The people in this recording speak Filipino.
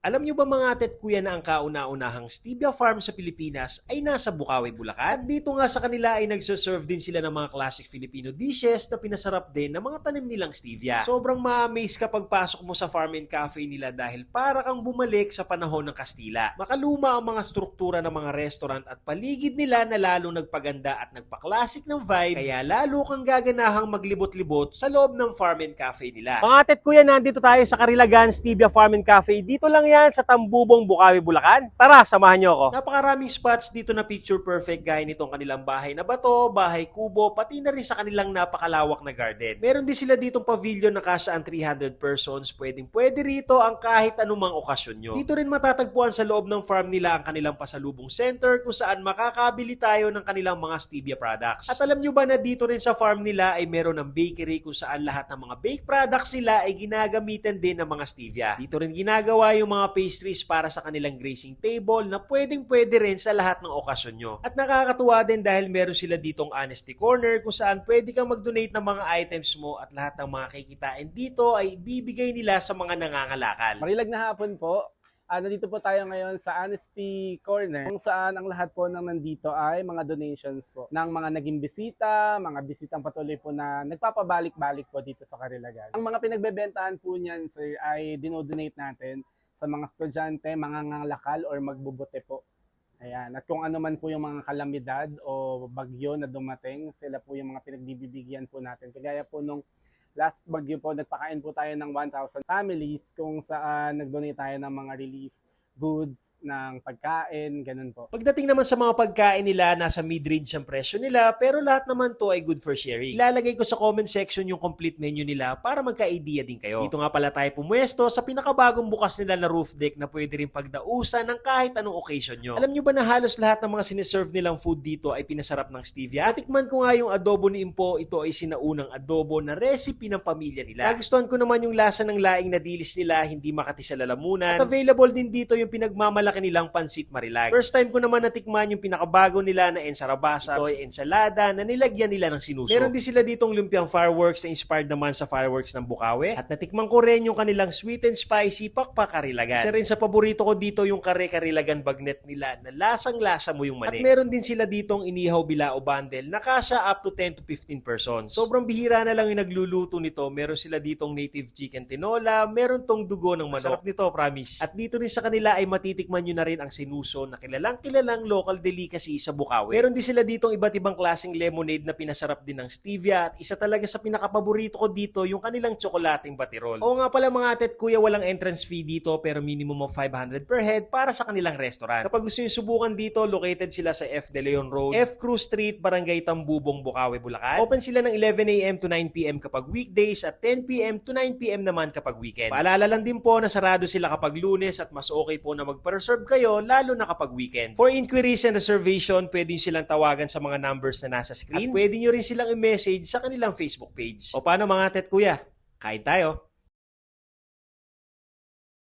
Alam nyo ba mga atet kuya na ang kauna-unahang stevia farm sa Pilipinas ay nasa Bukawi, Bulacan? Dito nga sa kanila ay nagsoserve din sila ng mga classic Filipino dishes na pinasarap din ng mga tanim nilang stevia. Sobrang ma-amaze kapag pasok mo sa farm and cafe nila dahil para kang bumalik sa panahon ng Kastila. Makaluma ang mga struktura ng mga restaurant at paligid nila na lalo nagpaganda at nagpa-classic ng vibe kaya lalo kang gaganahang maglibot-libot sa loob ng farm and cafe nila. Mga atet kuya, nandito tayo sa Karilagan Stevia Farm and Cafe. Dito lang yan sa Tambubong, Bukawi, Bulacan. Tara, samahan nyo ako. Napakaraming spots dito na picture perfect gaya nitong kanilang bahay na bato, bahay kubo, pati na rin sa kanilang napakalawak na garden. Meron din sila ditong pavilion na kasya ang 300 persons. Pwedeng pwede rito ang kahit anumang okasyon nyo. Dito rin matatagpuan sa loob ng farm nila ang kanilang pasalubong center kung saan makakabili tayo ng kanilang mga stevia products. At alam nyo ba na dito rin sa farm nila ay meron ng bakery kung saan lahat ng mga bake products nila ay ginagamitan din ng mga stevia. Dito rin ginagawa yung mga pastries para sa kanilang grazing table na pwedeng pwede rin sa lahat ng okasyon nyo. At nakakatuwa din dahil meron sila ditong honesty corner kung saan pwede kang mag-donate ng mga items mo at lahat ng mga kikitain dito ay ibibigay nila sa mga nangangalakal. Marilag na hapon po. Ah, nandito po tayo ngayon sa Honesty Corner kung saan ang lahat po ng nandito ay mga donations po ng mga naging bisita, mga bisitang patuloy po na nagpapabalik-balik po dito sa Karilagan. Ang mga pinagbebentahan po niyan sir ay dinodonate natin sa mga estudyante, mga ngangalakal or magbubute po. Ayan. At kung ano man po yung mga kalamidad o bagyo na dumating, sila po yung mga pinagbibigyan po natin. Kagaya po nung last bagyo po, nagpakain po tayo ng 1,000 families kung saan nag-donate tayo ng mga relief goods, ng pagkain, ganun po. Pagdating naman sa mga pagkain nila, nasa mid-range ang presyo nila, pero lahat naman to ay good for sharing. Ilalagay ko sa comment section yung complete menu nila para magka-idea din kayo. Dito nga pala tayo pumuesto sa pinakabagong bukas nila na roof deck na pwede rin pagdausan ng kahit anong occasion nyo. Alam nyo ba na halos lahat ng mga siniserve nilang food dito ay pinasarap ng stevia? Natikman ko nga yung adobo ni Impo, ito ay sinaunang adobo na recipe ng pamilya nila. Nagustuhan ko naman yung lasa ng laing na dilis nila, hindi makati sa lalamunan. At available din dito yung pinagmamalaki nilang pansit marilag. First time ko naman natikman yung pinakabago nila na ensarabasa, ito ay ensalada na nilagyan nila ng sinuso. Meron din sila ditong lumpiang fireworks na inspired naman sa fireworks ng Bukawi. At natikman ko rin yung kanilang sweet and spicy pakpak karilagan. Isa rin sa paborito ko dito yung kare karilagan bagnet nila na lasang lasa mo yung mani. At meron din sila ditong inihaw bilao bundle na kasya up to 10 to 15 persons. Sobrang bihira na lang yung nagluluto nito. Meron sila ditong native chicken tinola, meron tong dugo ng manok. Sarap nito, promise. At dito rin sa kanila ay matitikman nyo na rin ang sinuso na kilalang kilalang local delicacy sa Bukawi. Meron din sila ditong iba't ibang klaseng lemonade na pinasarap din ng stevia at isa talaga sa pinakapaborito ko dito yung kanilang tsokolating batirol. Oo nga pala mga atet kuya walang entrance fee dito pero minimum of 500 per head para sa kanilang restaurant. Kapag gusto nyo subukan dito, located sila sa F. De Leon Road, F. Cruz Street, Barangay Tambubong, Bukawi, Bulacan. Open sila ng 11am to 9pm kapag weekdays at 10pm to 9pm naman kapag weekends. Paalala lang din po na sarado sila kapag lunes at mas okay po na magpa-reserve kayo lalo na kapag weekend. For inquiries and reservation, pwede nyo silang tawagan sa mga numbers na nasa screen. At pwede nyo rin silang i-message sa kanilang Facebook page. O paano mga tet kuya? Kain tayo!